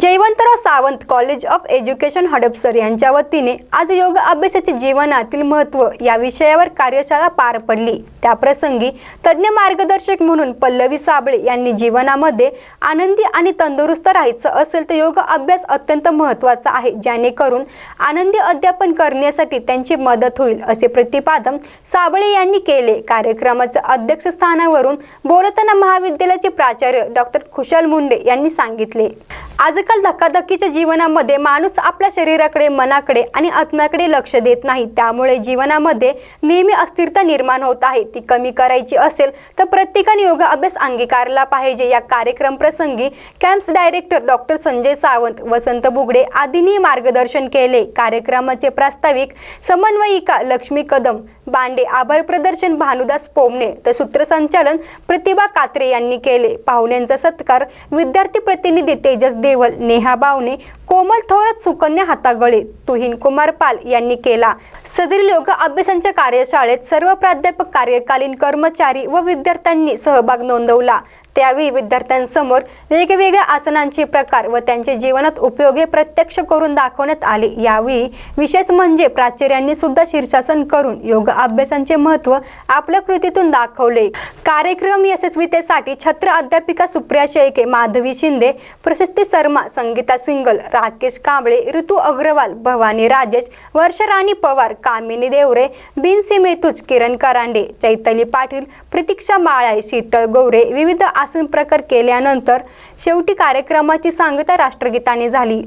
Jaywantrao Sawant college of education Hadapsar यांच्या वतीने आज योग अभ्यासाचे जीवनातील महत्त्व या विषयावर कार्यशाळा पार पडली. त्याप्रसंगी तज्ज्ञ मार्गदर्शक म्हणून पल्लवी साबळे यांनी जीवनामध्ये आनंदी आणि तंदुरुस्त राहायचं असेल तर योग अभ्यास अत्यंत महत्त्वाचा आहे जेणेकरून आनंदी अध्यापन करण्यासाठी त्यांची मदत होईल असे प्रतिपादन साबळे यांनी केले. कार्यक्रमाच्या अध्यक्षस्थानावरून बोलताना महाविद्यालयाचे प्राचार्य डॉक्टर खुशाल मुंडे यांनी सांगितले. आजकाल धकाधकीच्या जीवनामध्ये माणूस आपल्या शरीराकडे मनाकडे आणि आत्म्याकडे लक्ष देत नाही. त्यामुळे जीवनामध्ये नेहमी अस्थिरता निर्माण होत आहे. ती कमी करायची असेल तर प्रत्येकाने योगा अभ्यास अंगीकारला पाहिजे. या कार्यक्रम प्रसंगी campus director doctor Sanjay Sawant Vasant Bugade आदींनी मार्गदर्शन केले. कार्यक्रमाचे प्रास्ताविक समन्वयिका लक्ष्मी कदम बांडे आभार प्रदर्शन भानुदास पोमणे तर सूत्रसंचालन प्रतिभा कात्रे यांनी केले. पाहुण्यांचा सत्कार विद्यार्थी प्रतिनिधी तेजस देवल नेहा बावने कोमल थोरात सुकन्या हातागळे तुहीन कुमार पाल यांनी केला. सदरील योग अभ्यासांच्या कार्यशाळेत सर्व प्राध्यापक कार्यकालीन कर्मचारी व विद्यार्थ्यांनी सहभाग नोंदवला. त्यावेळी विद्यार्थ्यांसमोर वेगवेगळ्या आसनांचे प्रकार व त्यांचे जीवनात उपयोगी प्रत्यक्ष करून दाखवण्यात आले. यावेळी विशेष म्हणजे प्राचार्यांनी सुद्धा शीर्षासन करून योग अभ्यासांचे महत्त्व आपल्या कृतीतून दाखवले. कार्यक्रम यशस्वीतेसाठी छत्र अध्यापिका सुप्रिया शेळके माधवी शिंदे प्रशस्ती शर्मा संगीता सिंगल राकेश कांबळे ऋतू अग्रवाल भवानी राजेश वर्षराणी पवार कामिनी देवरे बिनसी मेथूज किरण करांडे चैतली पाटील प्रतीक्षा माळाय शीतल गौरे विविध आसन प्रकार केल्यानंतर शेवटी कार्यक्रमाची सांगता राष्ट्रगीताने झाली.